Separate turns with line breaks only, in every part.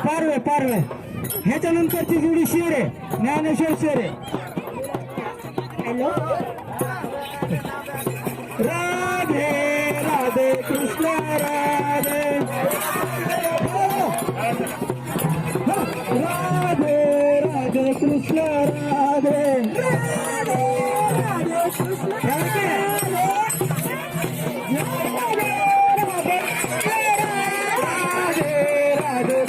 पारवे पारवे. ह्याच्यानंतरची जुडी Shere Dnyaneshwar Shere.
Hello.
Radhe Radhe Krishna Radhe. Radhe Radhe Krishna Radhe.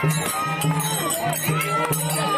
Thank you.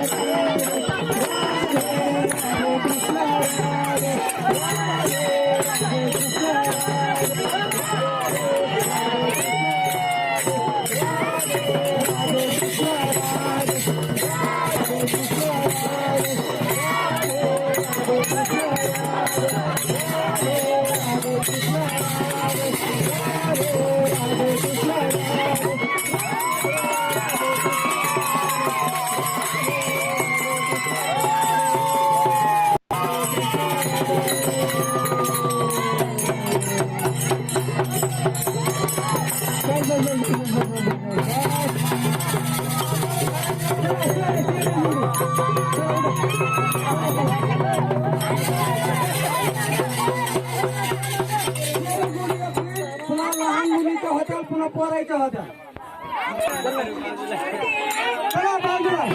पुन्हा लहान मुलीच्या होत्या पुन्हा पोरायच्या होत्या. चला बाजूला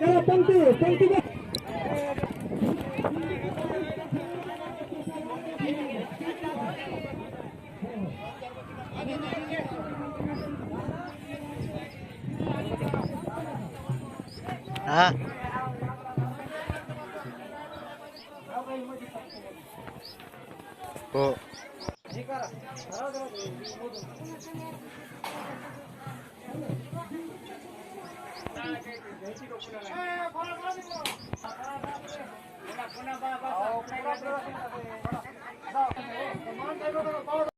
चला पंक्ती पंक्ती ha.
Po. Oh,